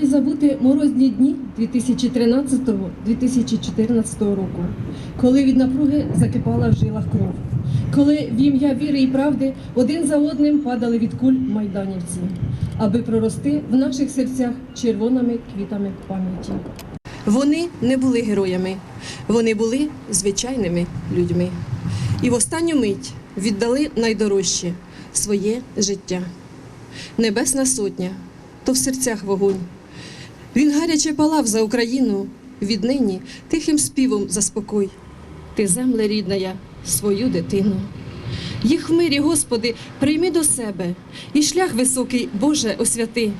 не забути морозні дні 2013-2014 року, коли від напруги закипала в жилах кров, коли в ім'я віри і правди один за одним падали від куль майданівці, аби прорости в наших серцях червоними квітами пам'яті. Вони не були героями, вони були звичайними людьми. І в останню мить віддали найдорожче своє життя. Небесна сотня, то в серцях вогонь. Він гаряче палав за Україну, віднині тихим співом заспокой. Ти, земле рідна, я, свою дитину. Їх в мирі, Господи, прийми до себе, і шлях високий, Боже, освяти,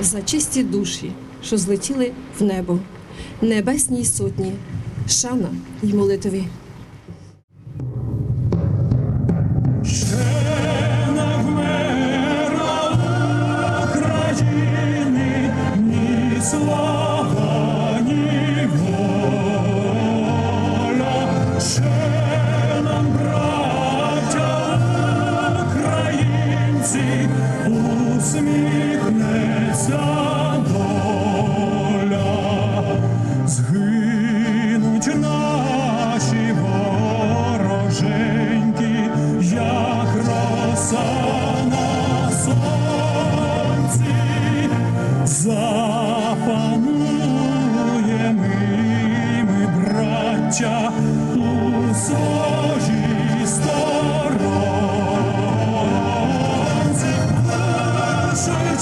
за чисті душі, що злетіли в небо, небесній сотні, шана й молитві.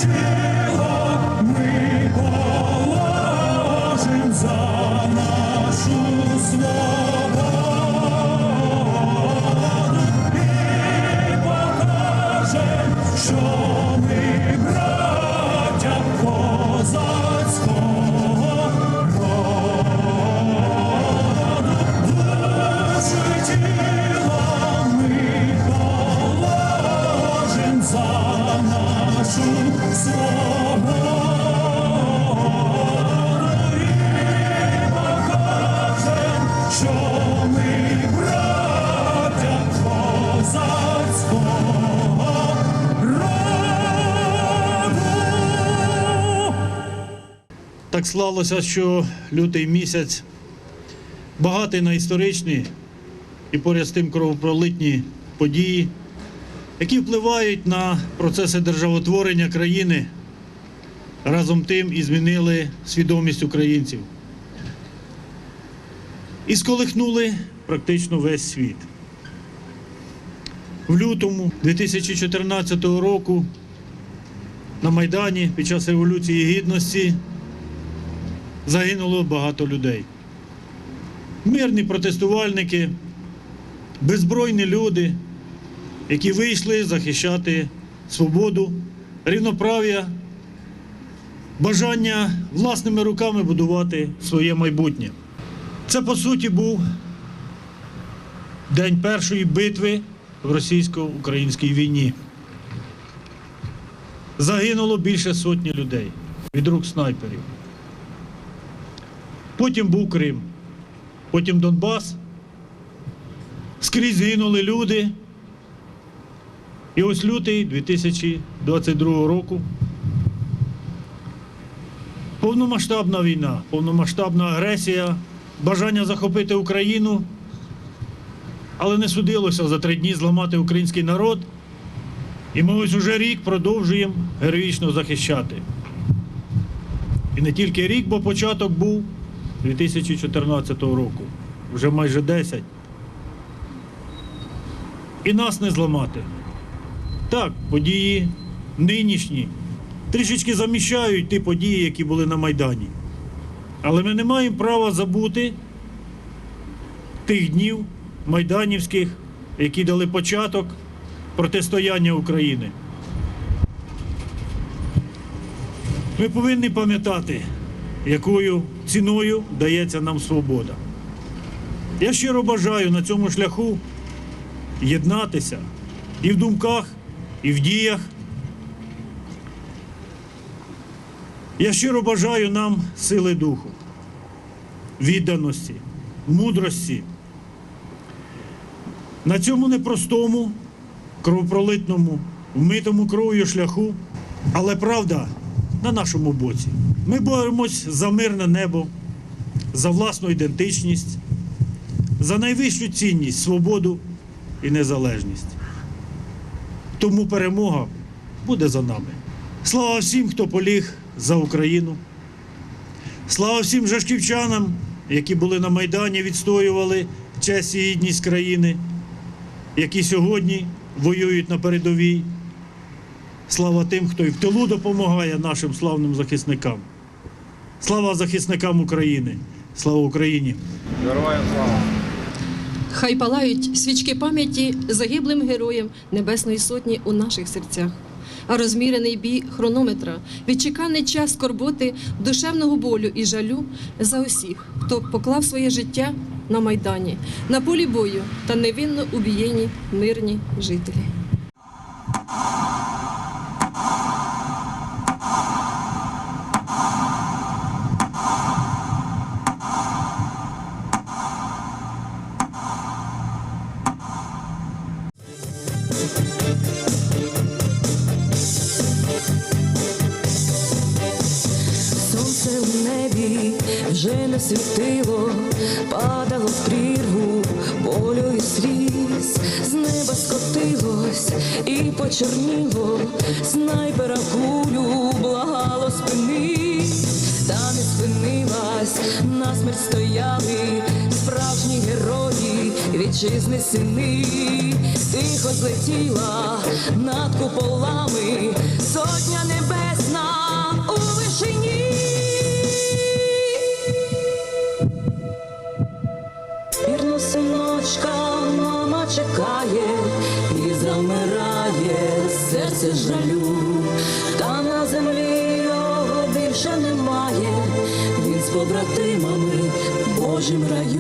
Yeah. Так склалося, що лютий місяць багатий на історичні і поряд з тим кровопролитні події, які впливають на процеси державотворення країни, разом тим і змінили свідомість українців. І сколихнули практично весь світ. В лютому 2014 року на Майдані під час Революції Гідності загинуло багато людей. мирні протестувальники, беззбройні люди, які вийшли захищати свободу, рівноправ'я, бажання власними руками будувати своє майбутнє. Це, по суті, був день першої битви в російсько-українській війні. Загинуло більше сотні людей від рук снайперів. Потім був Крим, потім Донбас. Скрізь гинули люди. І ось лютий 2022 року. Повномасштабна війна, повномасштабна агресія, бажання захопити Україну, але не судилося за три дні зламати український народ. І ми ось уже рік продовжуємо героїчно захищати. І не тільки рік, бо початок був 2014 року, вже майже 10. І нас не зламати. Так, події нинішні трішечки заміщають ті події, які були на Майдані. Але ми не маємо права забути тих днів майданівських, які дали початок протистояння України. Ми повинні пам'ятати, якою ціною дається нам свобода. Я щиро бажаю на цьому шляху єднатися і в думках, і в діях. Я щиро бажаю нам сили духу, відданості, мудрості. На цьому непростому, кровопролитному, вмитому кров'ю шляху, але правда на нашому боці. Ми боремось за мирне небо, за власну ідентичність, за найвищу цінність, свободу і незалежність. Тому перемога буде за нами. Слава всім, хто поліг за Україну. Слава всім жашківчанам, які були на Майдані, відстоювали честь і гідність країни, які сьогодні воюють на передовій. Слава тим, хто і в тилу допомагає нашим славним захисникам. Слава захисникам України! Слава Україні! Героям слава! Хай палають свічки пам'яті загиблим героям Небесної Сотні у наших серцях. А розмірений бій хронометра, відчеканий час скорботи, душевного болю і жалю за усіх, хто поклав своє життя на майдані, на полі бою та невинно убієні мирні жителі. І почорніло, снайпера кулю благало спини, та не спинилась, насмерть стояли справжні герої, вітчизни сини, тихо злетіла над куполами, сотня небесна в Божім раю.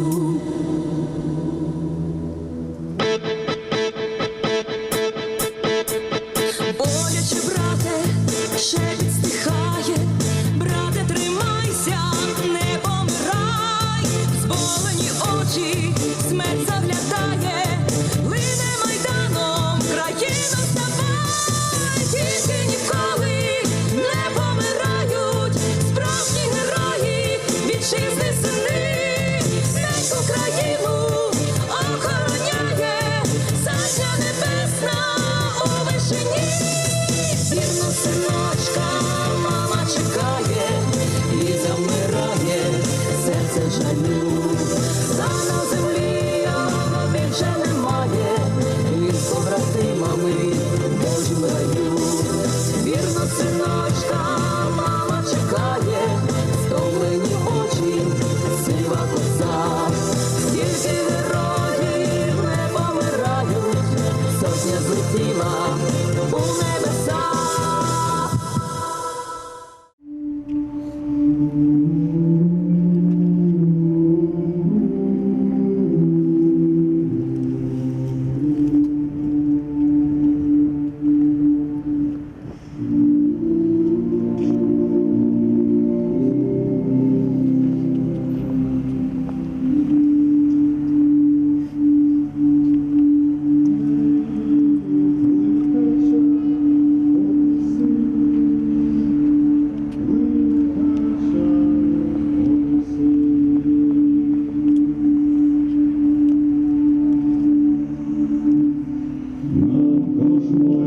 Lord.